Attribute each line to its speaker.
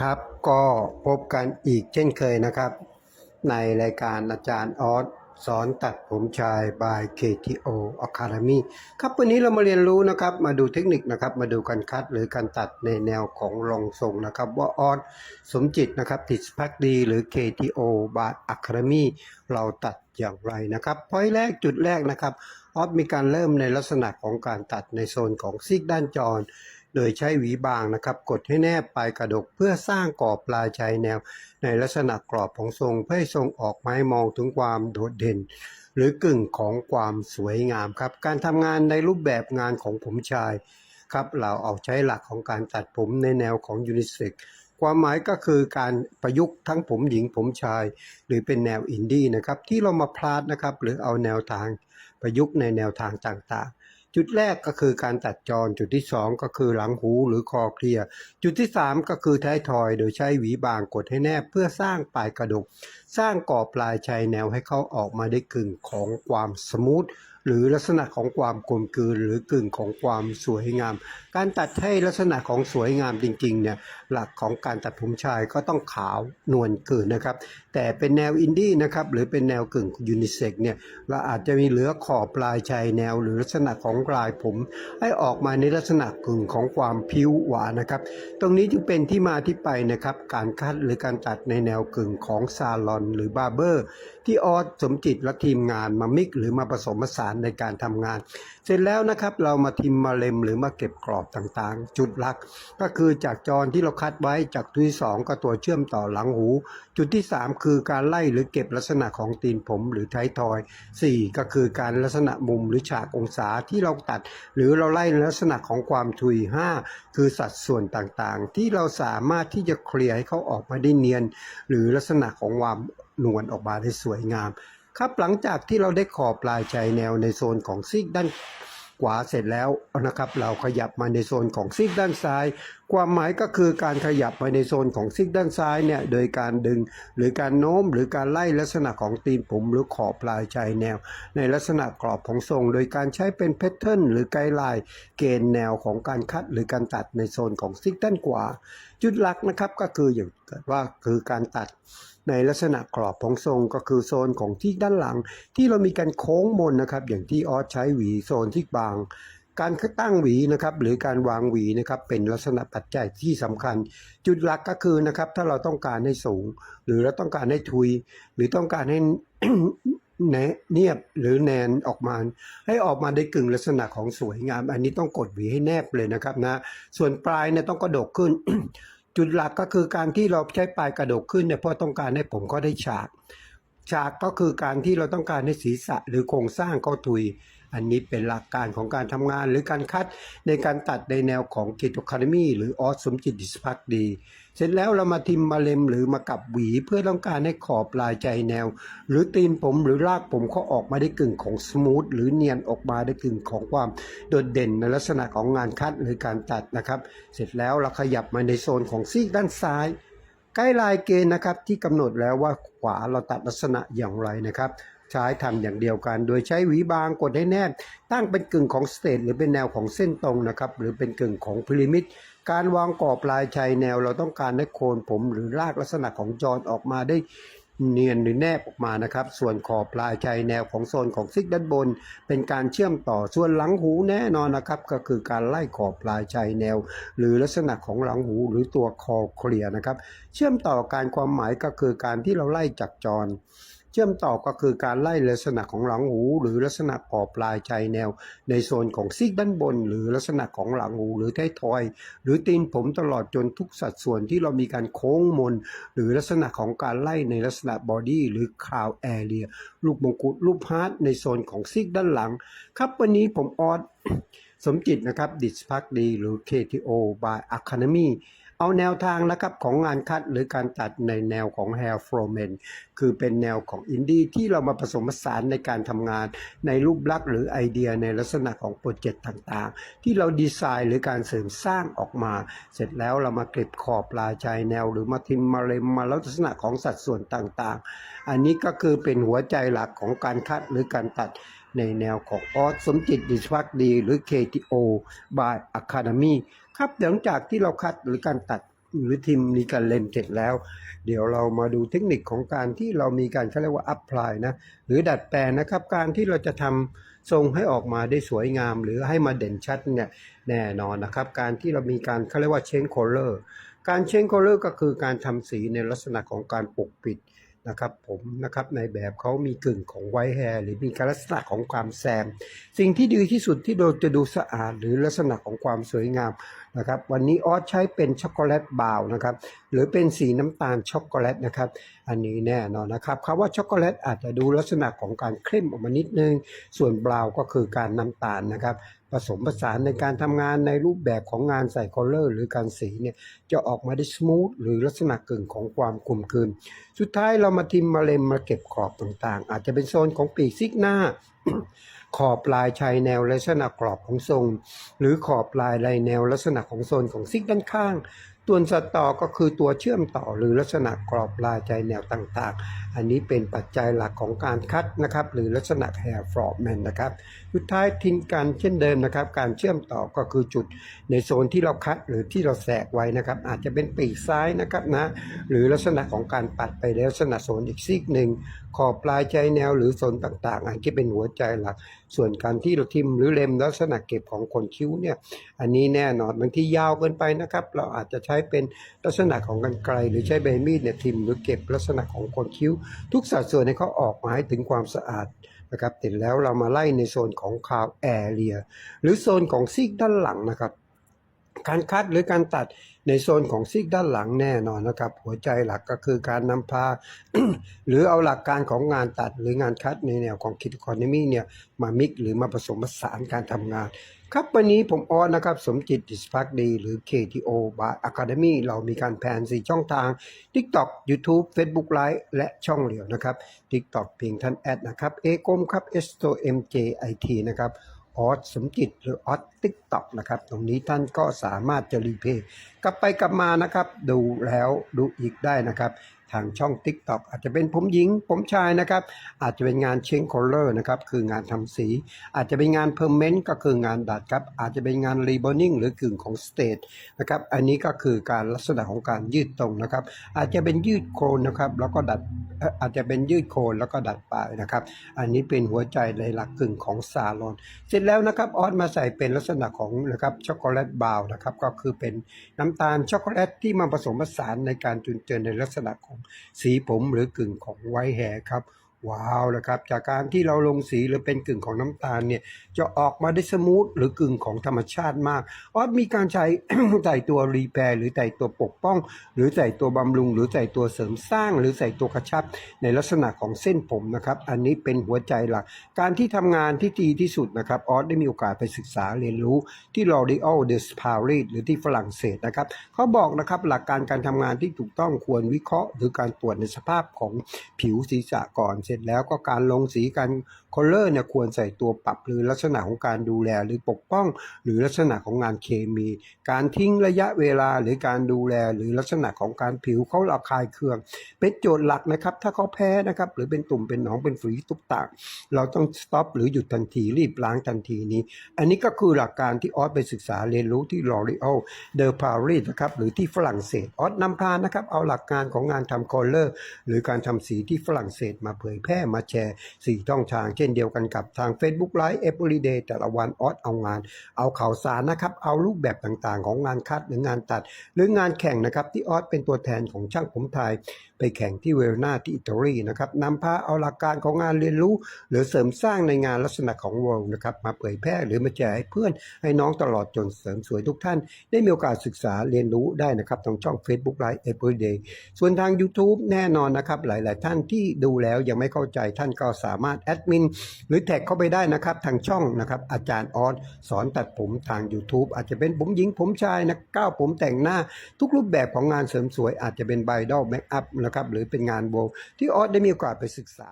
Speaker 1: ครับก็พบกันอีกเช่นเคยนะครับ ในรายการอาจารย์ออสสอนตัดผมชาย by KTO Academy ครับวันนี้เรามาเรียนรู้นะครับมาดูเทคนิคนะครับมาดูการคัดหรือการตัดในแนวของรองทรงนะครับ ว่าออสสมจิตนะครับติดพักดีหรือ KTO by Academy เราตัดอย่างไรนะครับพอยแรกจุดแรกนะครับออสมีการเริ่มในลักษณะของการตัดในโซนของซีกด้านจร โดยใช้หวีบางนะครับ กดให้แนบปลายกระดกเพื่อสร้างกรอบปลายชายแนว ในลักษณะกรอบของทรงเพื่อให้ทรงออกไม้มองถึงความโดดเด่น หรือกึ่งของความสวยงามครับ การทำงานในรูปแบบงานของผมชายครับเราเอาใช้หลักของการตัดผมในแนวของยูนิเซ็กความหมายก็คือการประยุกต์ทั้งผมหญิงผมชาย หรือเป็นแนวอินดี้นะครับที่เรามาพลาดนะครับหรือเอาแนวทางประยุกต์ในแนวทางต่างๆ จุดแรกก็คือการตัดจร จุดที่ 2 ก็คือหลังหูหรือคอเคลีย จุดที่ 3 ก็คือท้ายทอย โดยใช้หวีบางกดให้แนบเพื่อสร้างปลายกระดก สร้างกรอบปลายชายแนวให้เขาออกมาได้กึ่งของความสมูท หรือลักษณะของความกลมกลืนหรือกึ่งของความสวยงาม การตัดให้ลักษณะของสวยงามจริงๆเนี่ยหลักของการตัดผมชายก็ต้องขาวนวลเกินนะครับ แต่เป็นแนวอินดี้นะครับหรือเป็นแนวกึ่งยูนิเซ็กเนี่ยเราอาจจะมีเหลือขอบปลายชายแนว หรือลักษณะของปลายผม ให้ออกมาในลักษณะกึ่งของความผิวหวานนะครับ ตรงนี้จึงเป็นที่มาที่ไปนะครับการคัดหรือการตัดในแนวกึ่งของซาลอน หรือบาร์เบอร์ ที่ออสสมจิตและทีมงานมามิกหรือมาผสมผสานในการทำงาน เสร็จแล้วนะครับเรามาทิมมาเล็มหรือมาเก็บกรอบต่างๆ จุดหลัก ก็คือจากจรที่เราคัดไว้จากที่ 2 ก็ตัวเชื่อมต่อหลังหู จุดที่ 3 คือการไล่หรือเก็บลักษณะของตีนผมหรือท้ายทอย 4 ก็คือการลักษณะมุมหรือฉากองศาที่เราตัด หรือเราไล่ลักษณะของความทุย 5 คือสัดส่วนต่างๆ ที่เราสามารถที่จะเคลียร์ให้เขาออกมาได้เนียน หรือลักษณะของความนวลออกมาได้สวยงาม ครับหลังจากที่เราได้ขอบปลายชายแนวในโซนของซีกด้านขวาเสร็จแล้วนะครับ เราขยับมาในโซนของซีกด้านซ้าย ความหมายก็คือการขยับมาในโซนของซีกด้านซ้ายเนี่ยโดยการดึงหรือการโน้มหรือการไล่ลักษณะของตีนผมหรือขอบปลายชายแนว ในลักษณะกรอบของทรง โดยการใช้เป็นแพทเทิร์นหรือไกด์ไลน์เกณฑ์แนวของการคัดหรือการตัดในโซนของซีกด้านขวาจุดหลักนะครับก็คืออย่างว่าคือการตัด ในลักษณะกรอบของทรงก็คือโซนของที่ด้านหลัง ที่เรามีการโค้งมนนะครับ อย่างที่ออสใช้หวีโซนที่บาง การตั้งหวีนะครับหรือการวางหวีนะครับเป็นลักษณะปัจจัยที่สำคัญ จุดหลักก็คือนะครับถ้าเราต้องการให้สูง หรือเราต้องการให้ทุย หรือต้องการให้แนเนียบหรือแนนออกมา ให้ออกมาได้กึ่งลักษณะของสวยงาม อันนี้ต้องกดหวีให้แนบเลยนะครับนะส่วนปลายเนี่ยต้องกระดกขึ้น จุดหลักก็คือการที่เราใช้ปลายกระดกขึ้นเนี่ยเพราะต้องการให้ผมก็ได้ฉาก ฉากก็คือการที่เราต้องการให้ศีรษะหรือโครงสร้างเขาทุย อันนี้เป็นหลักการของการทำงานหรือการคัดในการตัดในแนวของกิจคาเดมีหรือออสสมจิตดิสพักดี เสร็จแล้วเรามาทิมมาเล็มหรือมากับหวีเพื่อต้องการให้ขอบปลายใจแนว หรือตีนผมหรือรากผมเขาออกมาได้กึ่งของสมูทหรือเนียนออกมาได้กึ่งของความโดดเด่นในลักษณะของงานคัดหรือการตัดนะครับ เสร็จแล้วเราขยับมาในโซนของซีกด้านซ้ายใกล้ลายเกณฑ์นะครับที่กำหนดแล้วว่าขวาเราตัดลักษณะอย่างไรนะครับใช้ทำอย่างเดียวกัน โดยใช้หวีบางกดให้แนบ ตั้งเป็นกึ่งของสเตทหรือเป็นแนวของเส้นตรงนะครับ หรือเป็นกึ่งของพีระมิด การวางกรอบปลายชายแนว เราต้องการให้โคนผมหรือรากลักษณะของจรออกมาได้เนียนหรือแนบออกมานะครับ ส่วนขอบปลายชายแนวของโซนของซิกด้านบน เป็นการเชื่อมต่อส่วนหลังหูแน่นอนนะครับ ก็คือการไล่ขอบปลายชายแนว หรือลักษณะของหลังหูหรือตัวคอเคลียนะครับ เชื่อมต่อการความหมายก็คือการที่เราไล่จากจร เชื่อมต่อก็คือการไล่ลักษณะของหลังหู หรือลักษณะขอบปลายชายแนว ในโซนของซีกด้านบน หรือลักษณะของหลังหูหรือท้ายทอย หรือตีนผมตลอดจนทุกสัดส่วนที่เรามีการโค้งมน หรือลักษณะของการไล่ในลักษณะบอดี้หรือคราวแอเรียลูกมงกุฎรูปฮาร์ดในโซนของซีกด้านหลัง ครับวันนี้ผมออสสมจิตนะครับดิสพักดีหรือ KTO by Academy เอาแนวทางนะครับของงานคัดหรือการตัดในแนวของ Hair f l o m a n คือเป็นแนวของอินดี้ที่เรามาผสมผสานในการทำงานในรูปลักษณ์หรือไอเดียในลักษณะของโปรเจกต์ต่างๆ ที่เราดีไซน์หรือการเสริมสร้างออกมา เสร็จแล้วเรามาเก็บขอบปลายชายแนว หรือมาทิมมาเลมมาลักษณะของสัดส่วนต่างๆ อันนี้ก็คือเป็นหัวใจหลักของการคัดหรือการตัดในแนวของออสสมจิตดิสวักดี หรือ KTO by Academy ครับหลังจากที่เราคัดหรือการตัดหรือทีมมีการเล่นเสร็จแล้ว เดี๋ยวเรามาดูเทคนิคของการที่เรามีการเขาเรียกว่าอัพพลายนะหรือดัดแปลงนะครับ การที่เราจะทำทรงให้ออกมาได้สวยงาม หรือให้มาเด่นชัดเนี่ยแน่นอนนะครับ การที่เรามีการเขาเรียกว่าเชนโคลเลอร์การเชนโคลเลอร์ก็คือการทำสีในลักษณะของการปกปิดนะครับผมนะครับในแบบเขามีกึ่งของไวท์แฮร์หรือมีการลักษณะของความแซม สิ่งที่ดีที่สุดที่เราจะดูสะอาดหรือลักษณะของความสวยงาม นะครับวันนี้ออสใช้เป็นช็อกโกแลตบราวนะครับหรือเป็นสีน้ำตาลช็อกโกแลตนะครับอันนี้แน่นอนนะครับคำว่าช็อกโกแลตอาจจะดูลักษณะของการเข้มออกมานิดนึง ส่วนบราวก็คือการน้ำตาลนะครับผสมผสานในการทำงานในรูปแบบของงานใส่คอลเลอร์หรือการสีเนี่ยจะออกมาได้สมูทหรือลักษณะกึ่งของความกลมกลืนสุดท้ายเรามาทิมมาเล็มมาเก็บขอบต่างๆ อาจจะเป็นโซนของปีกซิกหน้าขอบลายชายแนวลักษณะกรอบของทรง หรือขอบลายลายแนวลักษณะของโซนของซิกด้านข้าง ตัวสตอก็คือตัวเชื่อมต่อหรือลักษณะกรอบลายชายแนวต่างๆ อันนี้เป็นปัจจัยหลักของการคัดนะครับ หรือลักษณะแฮร์ฟรอปแมนนะครับ สุดท้ายทิ้งกันเช่นเดิมนะครับ การเชื่อมต่อก็คือจุดในโซนที่เราคัดหรือที่เราแสกไว้นะครับ อาจจะเป็นปีกซ้ายนะครับนะ หรือลักษณะของการปัดไปในลักษณะโซนอีกซีกหนึ่งขอบปลายใจแนวหรือโซนต่างๆ อันที่เป็นหัวใจหลัก ส่วนการที่เราทิมหรือเล็มลักษณะเก็บของคนคิ้วเนี่ย อันนี้แน่นอนบางทียาวเกินไปนะครับ เราอาจจะใช้้เป็นลักษณะของกันไกล หรือใช้ใบมีดเนี่ยทิมหรือเก็บลักษณะของคนคิ้ว ทุกสัดส่วนให้เขาออกมาให้ถึงความสะอาดนะครับเสร็จแล้วเรามาไล่ในโซนของคาวแอเรียหรือโซนของซีกด้านหลังนะครับการคัดหรือการตัดในโซนของซีกด้านหลังแน่นอนนะครับ หัวใจหลักก็คือการนำพา หรือเอาหลักการของงานตัดหรืองานคัดในแนวของคิดคอนมีเนี่ยมามิกหรือมาผสมผสานการทำงาน ครับวันนี้ผมออนนะครับ สมจิตดิสพักดี หรือ KTO by Academy เรามีการแผน 4 ช่องทาง TikTok YouTube Facebook Live และช่องเหลียวนะครับ TikTok เพียงท่านแอดนะครับเอกมครับ SOMJIT นะครับออสสมจิตหรือออสติ๊กต็อกนะครับ ตรงนี้ท่านก็สามารถจะรีเพย์กลับไปกลับมานะครับ ดูแล้วดูอีกได้นะครับ ทางช่อง TikTok อาจจะเป็นผมหญิงผมชายนะครับ อาจจะเป็นงานเชงคอลเลอร์นะครับคืองานทำสี อาจจะเป็นงานเพอร์เมนต์ก็คืองานดัดครับ อาจจะเป็นงานรีบอนิ่งหรือกึ่งของสเตทนะครับอันนี้ก็คือการลักษณะของการยืดตรงนะครับ อาจจะเป็นยืดโคนนะครับแล้วก็ดัดอาจจะเป็นยืดโคนแล้วก็ดัดปลายนะครับ อันนี้เป็นหัวใจในหลักกึ่งของซาลอนเสร็จแล้วนะครับออสมาใส่เป็นลักษณะของนะครับช็อกโกแลตบาวนะครับก็คือเป็นน้ำตาลช็อกโกแลตที่มาผสมผสานในการจุนเจือในลักษณะของสีผมหรือกึ่งของไวท์แฮร์ครับ ว้าวนะครับจากการที่เราลงสีหรือเป็นกึ่งของน้ำตาลเนี่ยจะออกมาได้สมูทหรือกึ่งของธรรมชาติมากออสมีการใช้ใส่ตัวรีแพร์หรือใส่ตัวปกป้อง หรือใส่ตัวบำรุง หรือใส่ตัวเสริมสร้าง หรือใส่ตัวกระชับ ในลักษณะของเส้นผมนะครับ อันนี้เป็นหัวใจหลัก การที่ทำงานที่ดีที่สุดนะครับออสได้มีโอกาสไปศึกษาเรียนรู้ที่ L'Oreal de Paris หรือที่ฝรั่งเศสนะครับเขาบอกนะครับหลักการการทำงานที่ถูกต้องควรวิเคราะห์ หรือการตรวจในสภาพของผิวศีรษะก่อนเร็จแล้วก็การลงสีการ คอลเลอร์เนี่ยควรใส่ตัวปรับหรือลักษณะของการดูแลหรือปกป้อง หรือลักษณะของงานเคมี การทิ้งระยะเวลาหรือการดูแลหรือลักษณะของการผิวเขาระคายเคือง เป็นโจทย์หลักนะครับ ถ้าเขาแพ้นะครับ หรือเป็นตุ่มเป็นหนองเป็นฝีตุกตาเราต้องสต็อปหรือหยุดทันทีรีบล้างทันทีนี้ อันนี้ก็คือหลักการที่ออสไปศึกษาเรียนรู้ที่ L'Oreal de Paris นะครับหรือที่ฝรั่งเศสออสนำพานะครับ เอาหลักการของงานทำคอลเลอร์ หรือการทำสีที่ฝรั่งเศสมาเผยแพร่มาแชร์สี่ช่องทางเช่นเดียวกันกับทาง Facebook Live Everyday แต่ละวันออสเอางาน เอาข่าวสารนะครับ เอารูปแบบต่างๆ ของงานคัดหรืองานตัด หรืองานแข่งนะครับที่ออสเป็นตัวแทนของช่างผมไทย ไปแข่งที่เวลนาที่อิตาลีนะครับนำพาเอาหลักการของงานเรียนรู้ หรือเสริมสร้างในงานลักษณะของ World นะครับมาเผยแพร่หรือมาแชร์ให้เพื่อนให้น้องตลอดจนเสริมสวยทุกท่าน ได้มีโอกาสศึกษาเรียนรู้ได้นะครับทางช่อง Facebook Live Everyday ส่วนทาง YouTube แน่นอนนะครับหลาย ๆ ท่านที่ดูแล้วยังไม่เข้าใจท่านก็สามารถแอดมินหรือแท็กเข้าไปได้นะครับทางช่องนะครับอาจารย์ออสสอนตัดผมทาง YouTube อาจจะเป็นผมหญิงผมชายนะก้าวผมแต่งหน้า ทุกรูปแบบของงานเสริมสวยอาจจะเป็นไบดอลแมคอัพนะครับหรือเป็นงานโบว์ที่ออสได้มีโอกาสไปศึกษา